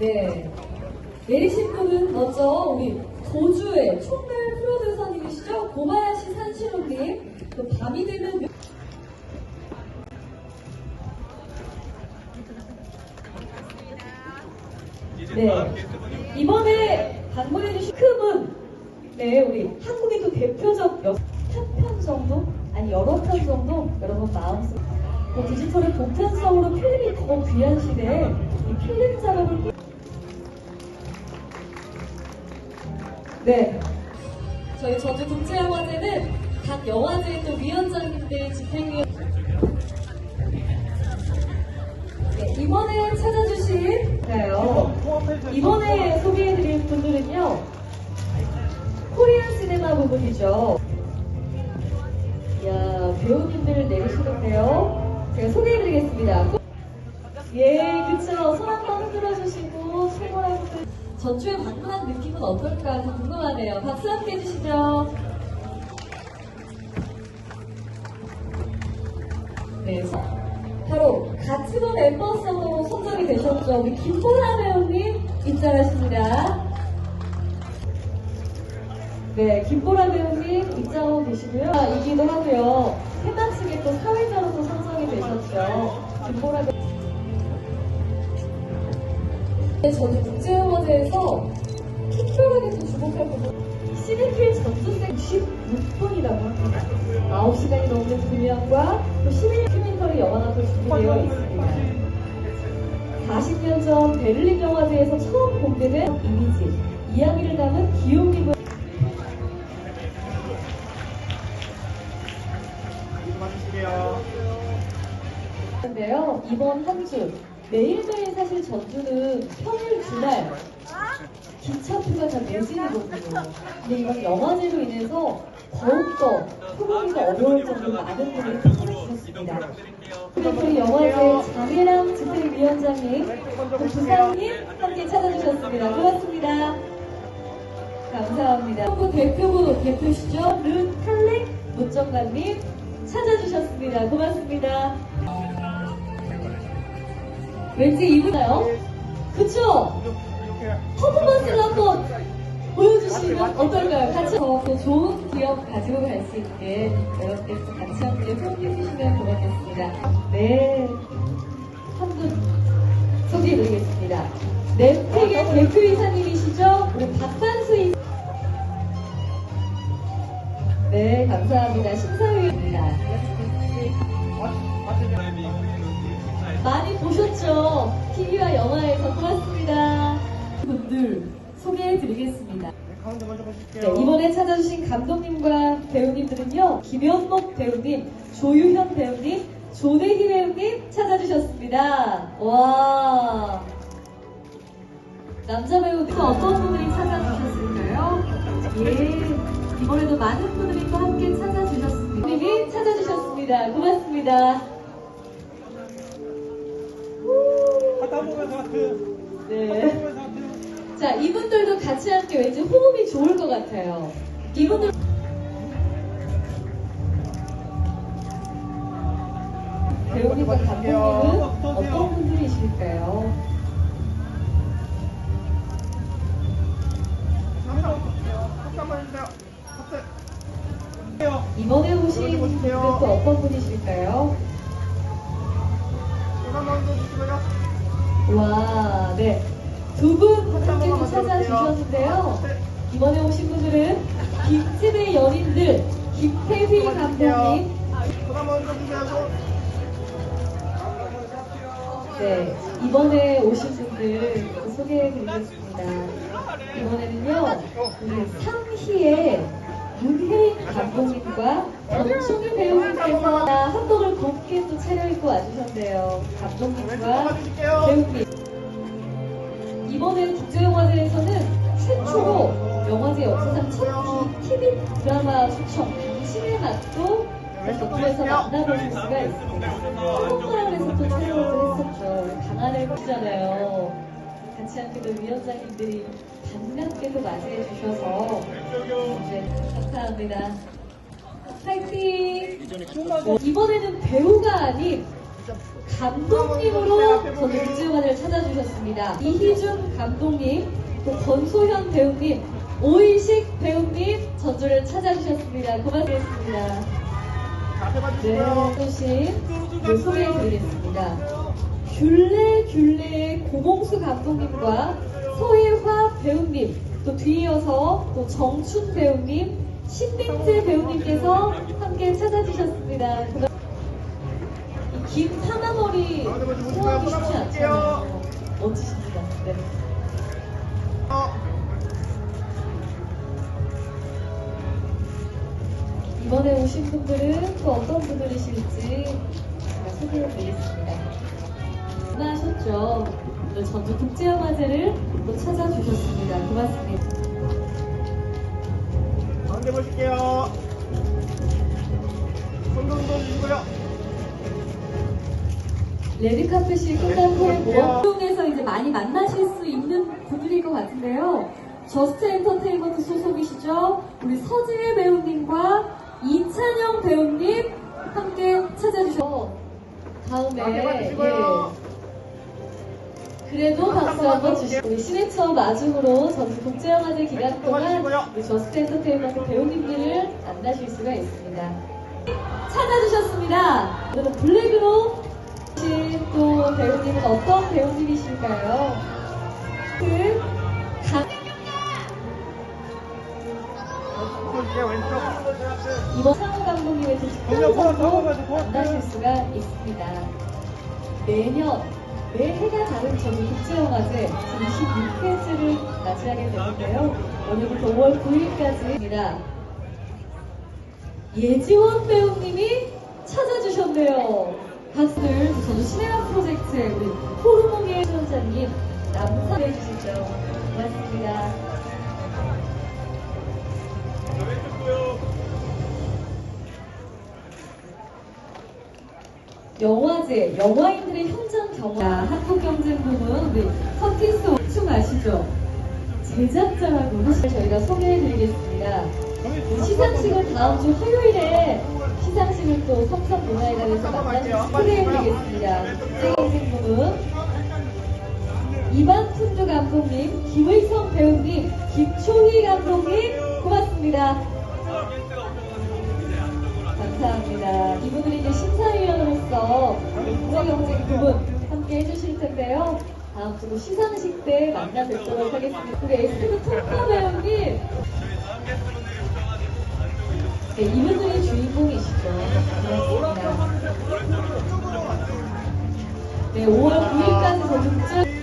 네. 내리신 분은 먼저 우리 도주의 총괄 프로듀서님이시죠? 고바야시 산시로님. 또 밤이 되면 묘- 네. 이번에 방문해주신 크문. 네, 우리 한국의 또 대표적 한편 정도? 아니, 여러 편 정도? 여러분 마음속. 뭐 디지털의 보편성으로 필름이 더 귀한 시대에 이 필름 작업을 네. 저희 저주 국제영화제는 각 영화제의 또 위원장님들 집행위원 네, 이번에 찾아주신 네요. 이번에 소개해드릴 분들은요 코리안 시네마 부분이죠. 이야 배우님들 내리시는데요. 제가 소개해드리겠습니다. 예, 그쵸. 손 한번 흔들어 주시고, 최고라고. 전주에 방문한 느낌은 어떨까 좀 궁금하네요. 박수 함께 해주시죠. 네, 서- 바로 가치도 멤버성으로 선정이 되셨죠. 우리 김보라 배우님 입장하십니다. 네, 김보라 배우님 입장하고 계시고요. 아, 이기도 하고요. 해마측에 또 사회자로서 선정이 되셨죠. 김보라 배우 네, 저는 국제영화제에서 특별하게 또 주목할 부분 시네필 전수생 16분이라고 합니다. 9시간이 넘는 분량과 또 11년 큐멘터리 영화나도 준비되어 있습니다. 40년 전 베를린 영화제에서 처음 공개된 이미지, 이야기를 담은 기용님을 수고하셨습니다. 인데요. 이번 한 주 매일매일 사실 전주는 평일 주말 기차표가 다 매진이거든요. 근데 이번 영화제로 인해서 더욱더 소비가 어려울 정도로 많은 분들이 찾아주셨습니다. 그리고 영화제 장혜랑 집행위원장님, 또 부장님 함께 찾아주셨습니다. 고맙습니다. 감사합니다. 한국 대표부 대표시죠? 른 칼렉 문정관님 찾아주셨습니다. 고맙습니다. 왠지 이분가요? 그쵸? 퍼포먼스를 한번 보여주시면 어떨까요? 같이 더 좋은 기업 가지고 갈 수 있게 여러분께서 같이 함께 호흡해 주시면 고맙겠습니다. 네. 한 분 소개해 드리겠습니다. 넷팩의 대표 이사님이시죠? 우리 박한수 이 네, 감사합니다. 심사위원입니다. 많이 보셨죠? TV와 영화에서 고맙습니다. 분들 소개해드리겠습니다. 보실게요. 네, 이번에 찾아주신 감독님과 배우님들은요, 김현목 배우님, 조유현 배우님, 조대희 배우님 찾아주셨습니다. 와. 남자 배우들 어떤 분들이 찾아주셨을까요? 예. 이번에도 많은 분들이 또 함께 찾아주셨습니다. 님이 찾아주셨습니다. 고맙습니다. 하다 보면서 하트. 네. 자, 이분들도 같이 함께 왠지 호흡이 좋을 것 같아요. 이분들 배우님과 감독님은 어떤 분들이실까요? 이번에 오신 분들은 또 어떤 분이실까요? 와, 네. 두분 함께 또 찾아주셨는데요. 이번에 오신 분들은 김집의 연인들, 김태휘 감독님. 네, 이번에 오신 분들 소개해드리겠습니다. 이번에는요, 우리 상희의 윤혜인 감독님과 전충희 배우님께서 한복을 곱게 또 차려입고 와주셨네요. 감독님과 배우님. 이번에 국제영화제에서는 최초로 영화제 역사상 첫 TV 드라마 초청 당신의 맛도 전주에서 만나보실 수가 있습니다. 한국마을에서 또 촬영을 했었죠. 강한을 보잖아요. 같이 함께 또 위원장님들이 반갑게도 맞이해 주셔서 네, 감사합니다. 파이팅! 이번에는 배우가 아닌 감독님으로 저는 국제영화제를 찾아주셨습니다. 이희준 감독님, 또 권소현 배우님, 오일식 배우님 전주를 찾아주셨습니다. 고맙습니다. 네, 네, 소개해드리겠습니다. 귤레 귤레의 고봉수 감독님과 서예화 배우님, 또 뒤이어서 또 정춘 배우님, 신민재 배우님께서 함께 찾아주셨습니다. 긴 사나머리 소화하기 쉽지 않잖아요. 멋지십니다. 네. 어, 이번에 오신 분들은 또 어떤 분들이실지 제가 소개해 드리겠습니다. 만나셨죠? 오늘 전주 국제영화제를 또 찾아주셨습니다. 고맙습니다. 가운데 보실게요. 손도 흔들어주시고요. 레드카펫이 끝난 후에 모험동에서 이제 많이 만나실 수 있는 분들일 것 같은데요. 저스트 엔터테인먼트 소속이시죠? 우리 서지혜 배우님과 이찬영 배우님 함께 찾아주셔서 다음에 함께 예. 그래도 박수 한번 주시고 우리 시네처 마중으로 전주 국제영화제 기간 동안 봐주시고요. 우리 저스트 엔터테인먼트 배우님들을 만나실 수가 있습니다. 찾아주셨습니다. 오늘은 블랙으로 오신 또 배우님은 어떤 배우님이실까요? 그. 왼쪽. 이번 상호 감독님의 잡아가지고. 만나실 수가 있습니다. 매년 매해가 다른 전국 국제영화제 제26회째를 맞이하게 되는데요. 오늘부터 5월 9일까지입니다. 예지원 배우님이 찾아주셨네요. 박수를 저도 시네마 프로젝트의 우리 호르몬의 수원자님 남사해 주시죠. 고맙습니다. 영화제, 영화인들의 현장 경험. 한국 경쟁 부분 우리 커티스 춤 아시죠? 제작자라고 사실 저희가 소개해드리겠습니다. 시상식은 다음 주 화요일에 시상식을 또 삼성 문화회관에서 만나서 소개해드리겠습니다. 경쟁 부분 이반푼주 감독님, 김의성 배우님, 김초희 감독님 고맙습니다. 감사합니다. 이분들이 이제 심사위원으로서 국제경쟁 부분 함께 해주실 텐데요. 다음 주 시상식 때 만나 뵙도록 하겠습니다. 우리 에스티브 통과 배우님. 네, 이분들이 주인공이시죠. 네, 5월 9일까지 저희